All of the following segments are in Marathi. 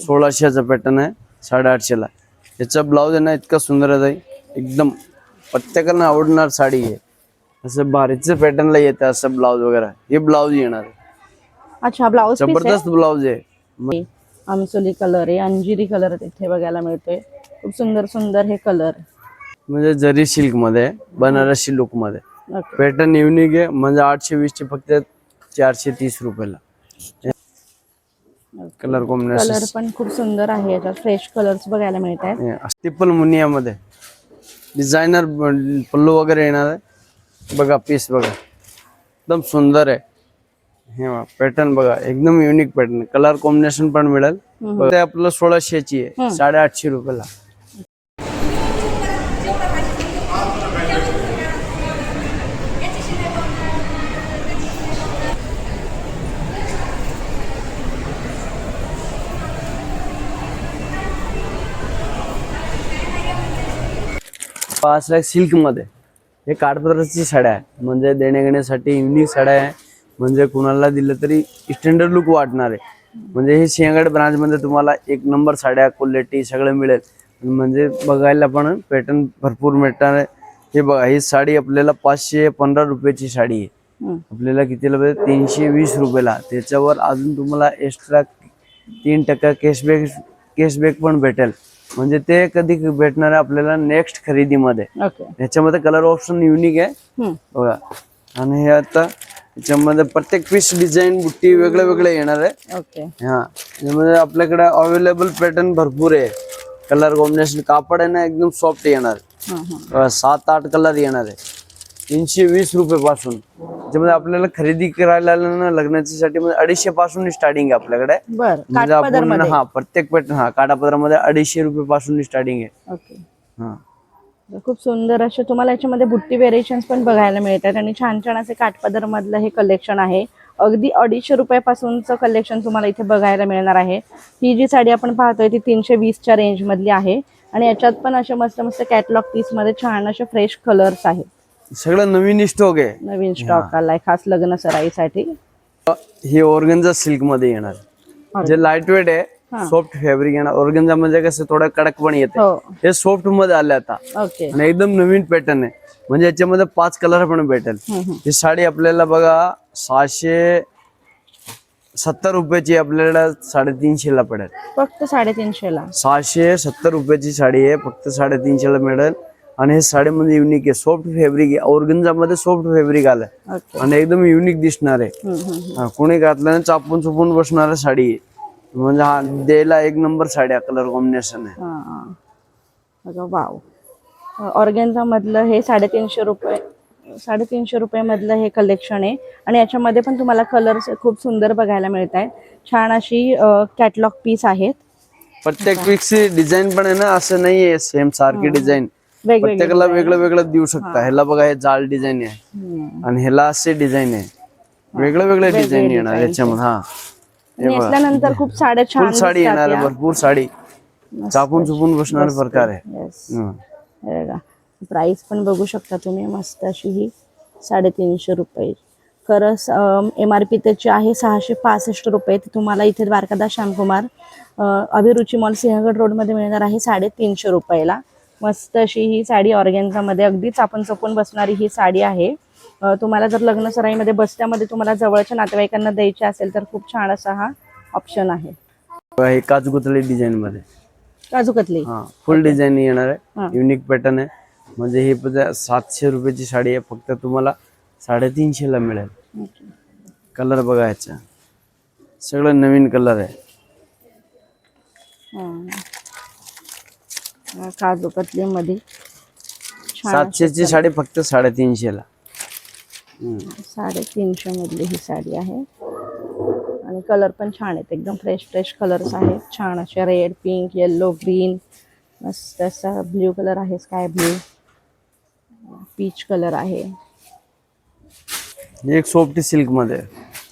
सोळाशेचा पॅटर्न आहे साडेआठशेला. याचा ब्लाऊज आहे ना इतका सुंदर आहे. एकदम प्रत्येकाला आवडणार साडी आहे. असं भारीचं पॅटर्नला येतं असं ब्लाऊज वगैरे. हे ब्लाऊज येणार आहे. अच्छा ब्लाऊज जबरदस्त ब्लाऊज आहे. आमसोली कलर आहे अंजिरी कलर तिथे बघायला मिळतोय खूप सुंदर सुंदर हे कलर म्हणजे जरी सिल्कमध्ये बनारसी लुकमध्ये पॅटर्न युनिक आहे म्हणजे आठशे वीस चे फक्त चारशे तीस रुपयाला. कलर कॉम्बिनेशन कलर पण खूप सुंदर आहे याच्यात. फ्रेश कलर्स बघायला मिळत आहेत स्टिपल मुनियामध्ये डिझायनर पल्लू वगैरे येणार आहे. बघा पीस बघा. एकदम सुंदर आहे. हे पॅटर्न बघा. एकदम युनिक पॅटर्न कलर कॉम्बिनेशन पण मिळेल. ते आपलं सोळाशेची आहे. साडेआठशे रुपयाला. पाच लाख सिल्कमध्ये हे काठपदराची साड्या आहे. म्हणजे देण्याघेण्यासाठी युनिक साड्या आहे. म्हणजे कुणाला दिलं तरी स्टँडर्ड लुक वाटणार आहे. म्हणजे हे सिंहगड ब्रांच मध्ये तुम्हाला एक नंबर साड्या क्वालिटी सगळं मिळेल. म्हणजे बघायला पण पॅटर्न भरपूर मिळणार आहे. हे बघा ही साडी आपल्याला पाचशे पंधरा रुपयाची साडी आहे. आपल्याला कितीला भेटेल तीनशे वीस रुपयाला. त्याच्यावर अजून तुम्हाला एक्स्ट्रा तीन टक्का कॅशबॅक कॅशबॅक पण भेटेल. म्हणजे ते कधी भेटणार आहे आपल्याला नेक्स्ट खरेदीमध्ये. ओके ह्याच्यामध्ये कलर ऑप्शन युनिक आहे. बघा. आणि हे आता याच्यामध्ये प्रत्येक पीस डिझाईन बुट्टी वेगळे वेगळे येणार आहे. ओके हा. याच्यामध्ये आपल्याकडे अवेलेबल पॅटर्न भरपूर आहे. कलर कॉम्बिनेशन कापड आहे ना एकदम सॉफ्ट येणार. सात आठ कलर येणार आहे. तीनशे वीस रुपये पासून. त्याच्यामध्ये आपल्याला खरेदी करायला ना लग्नाच्यासाठी म्हणजे अडीचशे पासून स्टार्टिंग आहे आपल्याकडे. बर म्हणजे आपण हा प्रत्येक पॅटर्न हा काटापदरामध्ये अडीचशे रुपये पासून स्टार्टिंग आहे. ओके. हा. खूप सुंदर. असे तुम्हाला याच्यामध्ये बुट्टी व्हेरिएशन्स पण बघायला मिळतात आणि छान छान असे काठपदर मधलं हे कलेक्शन आहे. अगदी अडीचशे रुपयापासूनचं कलेक्शन तुम्हाला इथे बघायला मिळणार आहे. ही जी साडी आपण पाहतोय ती तीनशे वीसच्या रेंज मधली आहे. आणि याच्यात पण असे मस्त मस्त कॅटलॉग पीसमध्ये छान असे फ्रेश कलर्स आहेत. सगळं नवीन स्टॉक आहे. नवीन स्टॉक आलाय खास लग्न सराईसाठी. हे ऑर्गन्झा सिल्कमध्ये येणार. जे लाइट वेट आहे सॉफ्ट फॅब्रिक येणार. ऑर्गन्झा म्हणजे कसं थोडं कडक पण येते. हो. हे सॉफ्टमध्ये आले आता. आणि एकदम नवीन पॅटर्न आहे. म्हणजे याच्यामध्ये पाच कलर पण भेटेल. ही साडी आपल्याला बघा सहाशे सत्तर रुपयाची आपल्याला साडेतीनशे ला पडेल. फक्त साडेतीनशे ला सहाशे सत्तर रुपयाची साडी आहे फक्त साडेतीनशे ला मिळेल. आणि हे साडीमध्ये युनिक आहे. सॉफ्ट फॅब्रिक आहे. ऑर्गन्झा मध्ये सॉफ्ट फॅब्रिक आलंय आणि एकदम युनिक दिसणार आहे. कोणी घातल्याने चापून चुपून बसणार साडी आहे. म्हणजे हा द्यायला एक नंबर साड्या कलर कॉम्बिनेशन आहे. वाव. ऑर्गेन्झा मधलं हे साडेतीनशे रुपये साडेतीनशे रुपये मधलं हे कलेक्शन आहे. आणि याच्यामध्ये पण तुम्हाला कलर्स खूप सुंदर बघायला मिळत आहेत छान अशी कॅटलॉग पीस आहेत. प्रत्येक पीकची डिझाईन पण आहे ना असं नाहीये. सेम सारखी डिझाईन प्रत्येकाला वेगळं वेगळं देऊ शकता. ह्याला बघा हे जाळ डिझाईन आहे. आणि ह्याला असे डिझाईन आहे. वेगळं वेगळं डिझाईन येणार याच्यामध्ये. हा. नेसल्यानंतर खूप साड्या छान साडी येणार आहे, भरपूर साडी. चापून चुपून बसणार प्रकार आहे. प्राइस पण बघू शकता तुम्ही. मस्त अशी ही साडेतीनशे रुपये. खरंच एम आर पी त्याची आहे सहाशे पासष्ट रुपये. ती तुम्हाला इथे द्वारकादास श्यामकुमार अभिरुची मॉल सिंहगड रोडमध्ये मिळणार आहे साडेतीनशे रुपयाला. मस्त अशी ही साडी ऑर्गेन्झामध्ये अगदीच आपण चपून बसणारी ही साडी आहे. तुम्हाला जर लग्न सराईमध्ये बस्त्यामध्ये तुम्हाला जवळच्या नातेवाईकांना द्यायची असेल तर खूप छान असा हा ऑप्शन आहे. काजूकुतली डिझाईन मध्ये. काजूकतली. हा फुल डिझाईन येणार. आहे. युनिक पॅटर्न आहे. म्हणजे हे सातशे रुपयाची साडी आहे. फक्त तुम्हाला साडेतीनशे ला मिळेल कलर बघा याचा सगळं नवीन कलर आहे. काजू कतलीमध्ये छान सातशेची साडी फक्त साडेतीनशे ला. साडेतीनशे मधली ही साडी आहे. आणि कलर पण छान आहेत. एकदम फ्रेश फ्रेश कलर्स आहेत. छान असे रेड पिंक येल्लो ग्रीन मस्त असा ब्ल्यू कलर आहे स्काय ब्ल्यू पीच कलर आहे. एक सोफ्टी सिल्कमध्ये.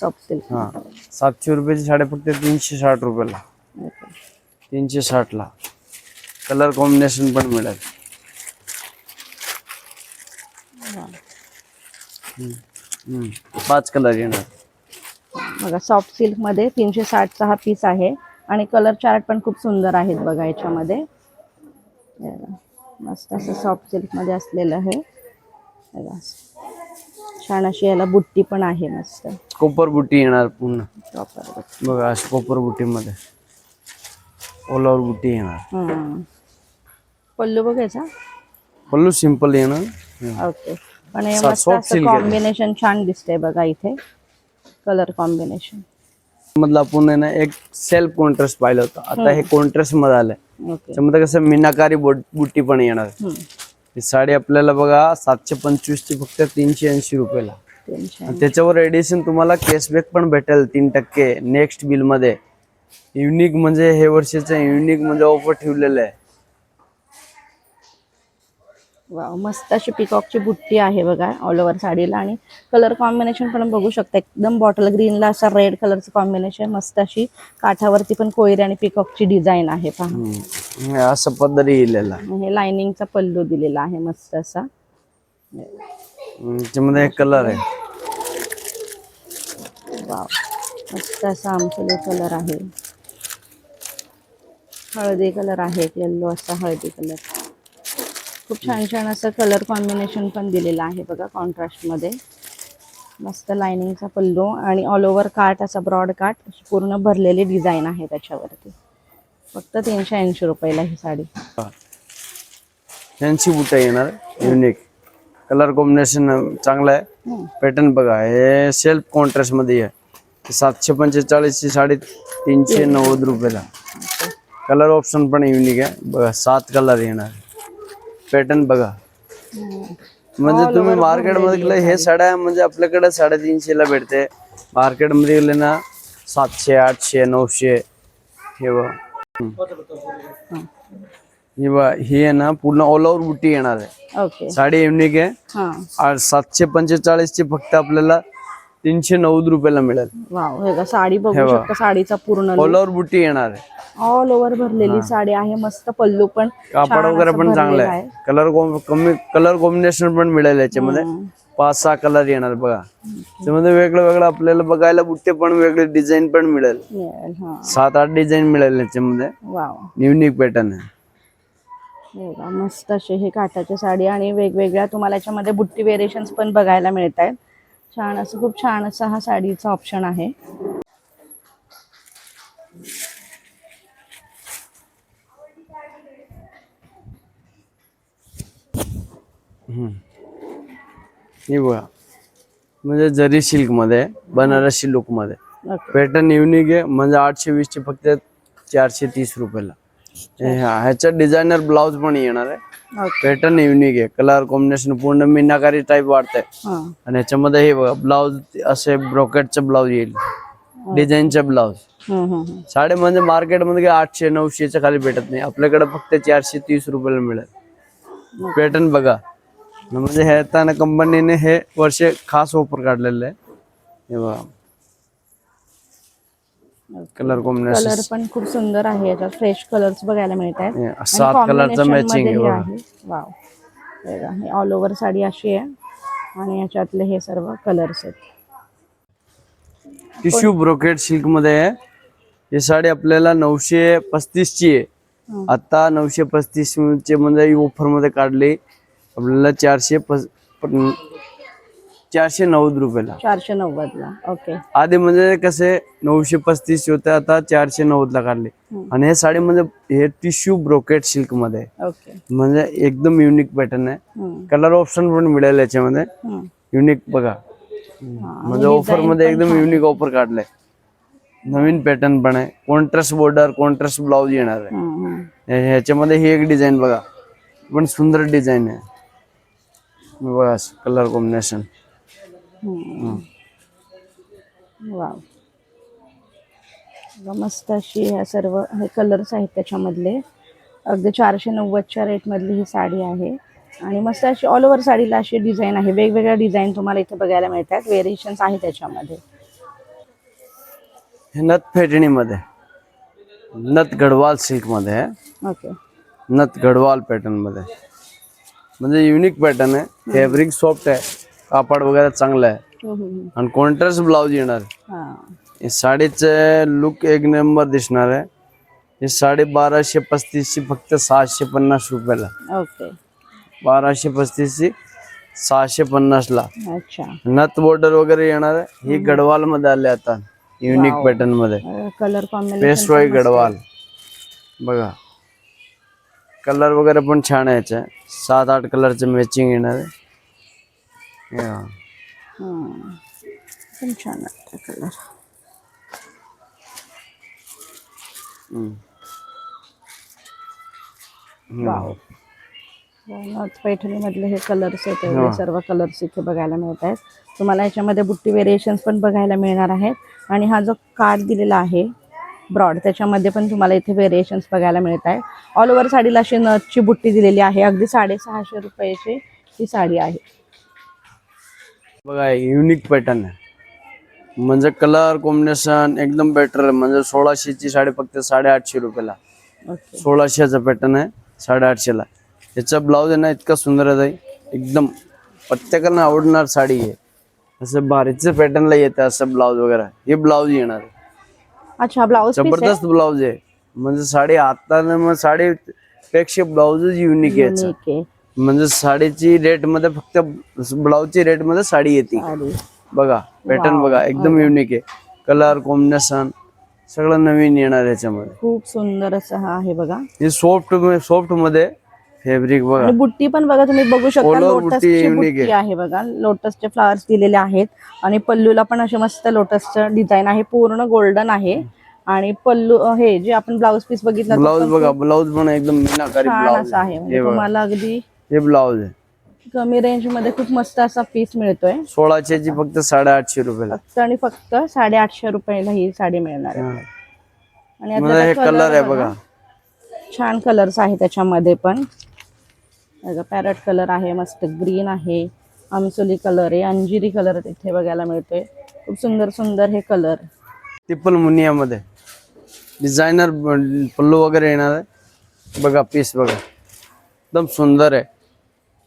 सॉफ्ट सिल्क हा. सातशे रुपयाची साडी फक्त तीनशे साठ रुपयाला. तीनशे साठ ला कलर कॉम्बिनेशन पण मिळेल. पाच कलर येणार. बघा सॉफ्ट सिल्कमध्ये तीनशे साठचा हा पीस आहे आणि कलर चार्ट पण खूप सुंदर आहेत बघा याच्यामध्ये. मस्त असं सॉफ्ट सिल्कमध्ये असलेलं आहे. छान अशी याला बुट्टी पण आहे मस्त. कोपर बुट्टी येणार पूर्ण. बघा कोपर बुट्टीमध्ये. ओलावर बुट्टी येणार. पल्लू बघायचा पल्लू सिंपल येणार ओके पण हे मस्त असं. कॉम्बिनेशन छान दिसतंय बघा इथे. कलर कॉम्बिनेशन मधलं आपण ना एक सेल्फ कॉन्ट्रास्ट पाहिलं होतं. आता हे कॉन्ट्रास्टमध्ये आलंय. ओके त्याच्यामध्ये कसं मीनाकारी बोट बुट्टी पण येणार. ही साडी आपल्याला बघा सातशे पंचवीस ची फक्त तीनशे ऐंशी रुपयाला. त्याच्यावर एडिशन तुम्हाला कॅशबॅक पण भेटेल तीन टक्के. नेक्स्ट बिलमध्ये. युनिक म्हणजे हे वर्षाचं युनिक म्हणजे ऑफर ठेवलेलं आहे. वाव मस्त अशी पिकॉकची बुट्टी आहे बघा ऑल ओव्हर साडीला. आणि कलर कॉम्बिनेशन पण बघू शकता. एकदम बॉटल ग्रीनला असा रेड कलरचं कॉम्बिनेशन मस्त अशी काठावरती पण कोयरी आणि पिकॉकची डिझाईन आहे पहा. असं आणि हे लाइनिंगचा पल्लू दिलेला आहे मस्त असा. त्याच्यामध्ये एक कलर आहे. वाव मस्त असा आमचले कलर आहे. हळदी कलर आहे येल्लो असा हळदी कलर खूप छान छान असं कलर कॉम्बिनेशन पण दिलेलं आहे बघा कॉन्ट्रास्टमध्ये मस्त लाइनिंगचा पल्लू आणि ऑल ओव्हर काट असा ब्रॉड काट अशी पूर्ण भरलेली डिझाईन आहे त्याच्यावरती. फक्त तीनशे ऐंशी रुपयाला ही साडी. त्यांची बुटा येणार युनिक कलर कॉम्बिनेशन चांगलं आहे. पॅटर्न बघा हे सेल्फ कॉन्ट्रास्टमध्ये आहे. सातशे पंचेचाळीस ची साडी तीनशे नव्वद रुपयाला. कलर ऑप्शन पण युनिक आहे. बघा सात कलर येणार. पॅटर्न बघा. म्हणजे तुम्ही मार्केटमध्ये गेले हे साड्या म्हणजे आपल्याकडे साडेतीनशे ला भेटते. मार्केटमध्ये गेले ना सातशे आठशे नऊशे. हे बघा. ही ही आहे ना पूर्ण ऑल ओव्हर बुट्टी येणार आहे. साडी युनिक आहे. सातशे पंचेचाळीस ची फक्त आपल्याला तीनशे नव्वद रुपयाला मिळेल. वाव हे का साडी बघू. शकता साडीचा पूर्ण ऑल ओव्हर बुट्टी येणार आहे. ऑल ओव्हर भरलेली साडी आहे मस्त पल्लू पण कापड छान वगैरे असं पण चांगलं भरलेलं आहे. कलर कमी कलर कॉम्बिनेशन पण मिळेल याच्यामध्ये. पाच सहा कलर येणार बघा. त्यामध्ये वेगळं वेगळं आपल्याला बघायला बुट्टे पण वेगळे डिझाईन पण मिळेल. मिळेल हा. सात आठ डिझाईन मिळेल याच्यामध्ये. वाव. युनिक पॅटर्न आहे. हे बघा, मस्त असे हे काठाची साडी आणि वेगवेगळ्या तुम्हाला याच्यामध्ये बुट्टी व्हेरिएशन्स पण बघायला मिळत आहेत छान असं खूप छान असा हा साडीचा ऑप्शन आहे. हे बघा. म्हणजे जरी सिल्कमध्ये बनारसी लुकमध्ये पॅटर्न युनिक आहे म्हणजे आठशे वीस चे फक्त चारशे तीस रुपयाला. ह्याच्यात डिझायनर ब्लाउज पण येणार आहे. पॅटर्न युनिक आहे. कलर कॉम्बिनेशन पूर्ण मीनाकारी टाईप हां. आणि ह्याच्यामध्ये हे बघा ब्लाउज असे ब्रॉकेटचं ब्लाउज येईल. डिझाईनचा ब्लाउज. साडे म्हणजे मार्केटमध्ये काय आठशे नऊशेच्या खाली भेटत नाही. आपल्याकडे फक्त चारशे तीस रुपयाला मिळेल. पॅटर्न बघा. म्हणजे हे आता कंपनीने हे वर्ष खास ऑफर काढलेलं आहे. हे बघा. कलर कॉम्बिनेशन कलर पण खूप सुंदर आहे याच्यात. फ्रेश कलर्स बघायला मिळत आहेत सात कलरचं combination मॅचिंग आहे. बघा वाव ऑल ओव्हर साडी अशी आहे. आणि याच्यातले हे सर्व कलर्स आहेत. टिश्यू ब्रोकेट सिल्कमध्ये आहे. ही साडी आपल्याला नऊशे पस्तीस ची आहे. हं. आता नऊशे पस्तीस चे म्हणजे ऑफरमध्ये काढली. आपल्याला चारशे पस चारशे नव्वद रुपयाला. चारशे नव्वदला. ओके. आधी म्हणजे कसे नऊशे पस्तीस होते आता चारशे नव्वद ला काढले. आणि हे साडी म्हणजे हे टिश्यू ब्रोकेट सिल्कमध्ये. ओके. म्हणजे एकदम युनिक पॅटर्न आहे. कलर ऑप्शन पण मिळेल याच्यामध्ये. युनिक बघा. म्हणजे ऑफरमध्ये एकदम युनिक ऑफर काढलाय. नवीन पॅटर्न पण आहे. कॉन्ट्रास्ट बॉर्डर कॉन्ट्रास्ट ब्लाउज येणार आहे. हे- ह्याच्यामध्ये ही एक डिझाईन बघा. पण सुंदर डिझाईन आहे. बस कलर कॉम्बिनेशन. वाव. मस्त अशी ह्या सर्व हे कलर्स आहेत त्याच्यामधले. अगदी चारशे नव्वदच्या रेटमधली ही साडी आहे. आणि मस्त अशी ऑल ओव्हर साडीला अशी डिझाईन आहे. वेगवेगळ्या डिझाईन तुम्हाला इथे बघायला मिळतात. व्हेरिएशन्स आहे त्याच्यामध्ये. नथ फेटणीमध्ये. नथ गढवाल सिल्कमध्ये आहे ओके नथ गढवाल पॅटर्नमध्ये. म्हणजे युनिक पॅटर्न आहे. फॅब्रिक सॉफ्ट आहे. कापड वगैरे चांगलं आहे. आणि कॉन्ट्रास्ट ब्लाउज येणार. हां. हे साडीचे लुक एक नंबर दिसणार आहे. हे साडे बाराशे पस्तीसची फक्त सहाशे पन्नास रुपयाला. बाराशे पस्तीसची सहाशे पन्नासला. अच्छा. नथ बॉर्डर वगैरे येणार आहे. ही गडवाल मध्ये आले आता. युनिक पॅटर्नमध्ये. कलर कॉम्बिनेशन पेशवाई गडवाल. बघा. कलर वगैरे पण छान आहे याचे. सात आठ कलरचे मॅचिंग येणार आहे. हे. पण छान वाटतं कलर हम्म. वाव नथ पैठणी मधले हे कलर्स आहेत एवढे सर्व कलर्स इथे बघायला मिळत आहेत. तुम्हाला याच्यामध्ये बुट्टी व्हेरिएशन्स पण बघायला मिळणार आहेत. आणि हा जो कार्ड दिलेला आहे ब्रॉड त्याच्यामध्ये पण तुम्हाला इथे व्हेरिएशन्स बघायला मिळत आहे ऑल ओव्हर साडीला अशी नथची बुट्टी दिलेली आहे. अगदी साडेसहाशे रुपयाची ही साडी आहे. बघा युनिक पॅटर्न आहे. म्हणजे कलर कॉम्बिनेशन एकदम बेटर आहे. म्हणजे सोळाशेची साडी फक्त साडेआठशे रुपयाला. सोळाशेचा पॅटर्न आहे साडेआठशेला. याचा ब्लाऊज आहे ना इतका सुंदर आहे. एकदम प्रत्येकाला आवडणार साडी आहे असं भारीचं पॅटर्नला येतं असं ब्लाऊज वगैरे. हे ब्लाऊज येणार. अच्छा ब्लाऊज जबरदस्त ब्लाऊज आहे. म्हणजे साडी आता मग साडी पेक्षा ब्लाऊजच. युनिक आहे. म्हणजे साडीची रेटमध्ये फक्त ब्लाऊजची रेटमध्ये साडी येते. बघा पॅटर्न बघा एकदम युनिक आहे. कलर कॉम्बिनेशन सगळं नवीन येणार याच्यामध्ये. खूप सुंदर असं हा आहे बघा. हे सॉफ्ट सॉफ्टमध्ये फॅब्रिक बघा. बुट्टी पण बघा तुम्ही बघू शकता लोटसची बुट्टी आहे. बघा. लोटसचे फ्लावर्स दिलेले आहेत. आणि पल्लूला पण असे मस्त लोटसचं डिझाईन आहे. पूर्ण गोल्डन आहे. आणि पल्लू हे जे आपण ब्लाऊज पीस बघितलं ब्लाऊज बघा ब्लाऊज पण एकदम आहे. म्हणजे तुम्हाला अगदी हे ब्लाऊज आहे. कमी रेंजमध्ये खूप मस्त असा पीस मिळतोय. सोळाशे ची फक्त साडेआठशे रुपयाला. फक्त आणि फक्त साडेआठशे रुपयाला ही साडी मिळणार आहे. आणि हे कलर आहे बघा. छान कलर्स आहे त्याच्यामध्ये पण. बघा पॅरट कलर आहे मस्त ग्रीन आहे. आमसोली कलर आहे अंजिरी कलर तिथे बघायला मिळतोय. खूप सुंदर सुंदर हे कलर टिपल मुनियामध्ये. डिझायनर पल्लू वगैरे येणार आहे. बघा पीस बघा. एकदम सुंदर आहे.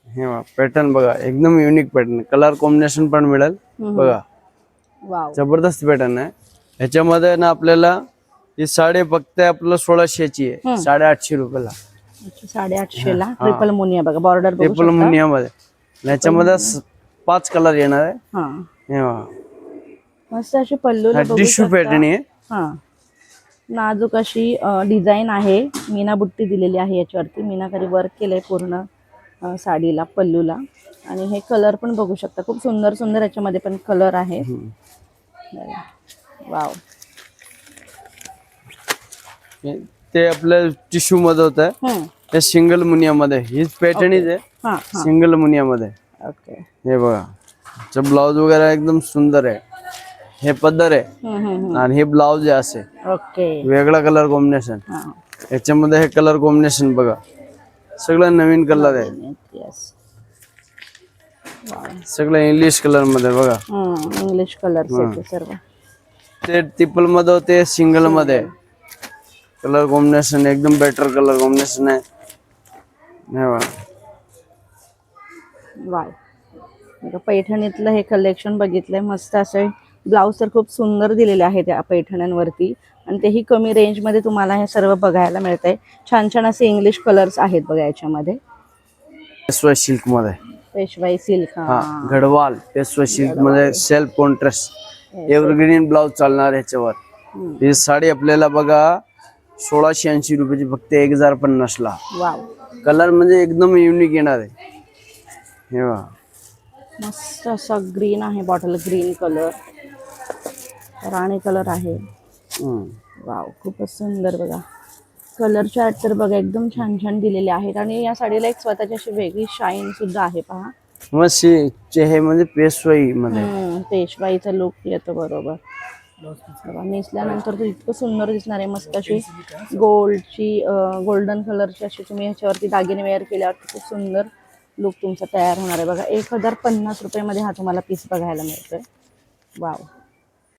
हे पॅटर्न बघा एकदम युनिक पॅटर्न कलर कॉम्बिनेशन पण मिळेल. बघा. जबरदस्त पॅटर्न आहे. ह्याच्यामध्ये ना आपल्याला ही साडी फक्त आपलं सोळाशेची आहे. साडेआठशे रुपयाला. साडेआठशे ला. ट्रिपल मुनिया बघा बॉर्डर मुनियामध्ये ह्याच्यामध्ये स- पाच कलर येणार आहे. मस्त अशी पल्लूला बघू टिश्यू पॅटर्न आहे. नाजूक अशी डिझाईन आहे. मीना बुट्टी दिलेली आहे याच्यावरती. मीनाकारी वर्क केलंय पूर्ण. साडीला पल्लूला. आणि हे कलर पण बघू शकता. खूप सुंदर सुंदर याच्यामध्ये पण कलर आहे. वाव. ते आपल्या टिश्यू मध्ये होत. सिंगल मुनियामध्ये. हीच पॅटर्नच आहे. हा सिंगल मुनियामध्ये. ओके हे बघा. ब्लाऊज वगैरे एकदम सुंदर आहे. हे पदर आहे. आणि हे ब्लाऊज आहे असे. ओके वेगळा कलर कॉम्बिनेशन याच्यामध्ये हे कलर कॉम्बिनेशन बघा. सगळं नवीन कलर आहे. सगळं इंग्लिश कलरमध्ये बघा. इंग्लिश आहेत सर्व. ते ट्रिपलमध्ये होते सिंगलमध्ये. कलर कॉम्बिनेशन एकदम बेटर कलर कॉम्बिनेशन आहे. पैठणीतलं हे कलेक्शन बघितलंय मस्त असे ब्लाऊज तर खूप सुंदर दिलेले आहेत त्या पैठण्यांवरती. आणि तेही कमी रेंजमध्ये तुम्हाला हे सर्व बघायला मिळत आहे छान छान असे इंग्लिश कलर्स आहेत बघा याच्यामध्ये. पेशवा सिल्कमध्ये पेशवाई सिल्क हा. गडवाल पेशवा सिल्कमध्ये सेल्फ कॉन्ट्रास्ट. एव्हरग्रीन ब्लाऊज चालणार ह्याच्यावर. ही साडी आपल्याला बघा सोळाशे ऐंशी रुपयाची फक्त एक हजार पन्नास ला कलर म्हणजे एकदम युनिक येणार आहे. हे. मस्त असा ग्रीन आहे बॉटल ग्रीन कलर राणी कलर आहे. वाव खूपच सुंदर बघा. कलर चार्ट तर बघा एकदम छान छान दिलेले आहेत. आणि या साडीला एक स्वतःची अशी वेगळी शाईन सुद्धा आहे पहा. हे म्हणजे पेशवाई मध्ये. पेशवाईचा लुक येतो बरोबर. नेसल्यानंतर तो इतकं सुंदर दिसणार आहे. मस्त अशी गोल्डची गोल्डन कलरची अशी तुम्ही ह्याच्यावरती दागिने वेअर केल्यावरती खूप सुंदर लुक तुमचा तयार होणार आहे. बघा एक हजार पन्नास रुपयामध्ये हा तुम्हाला पीस बघायला मिळतोय. वाव.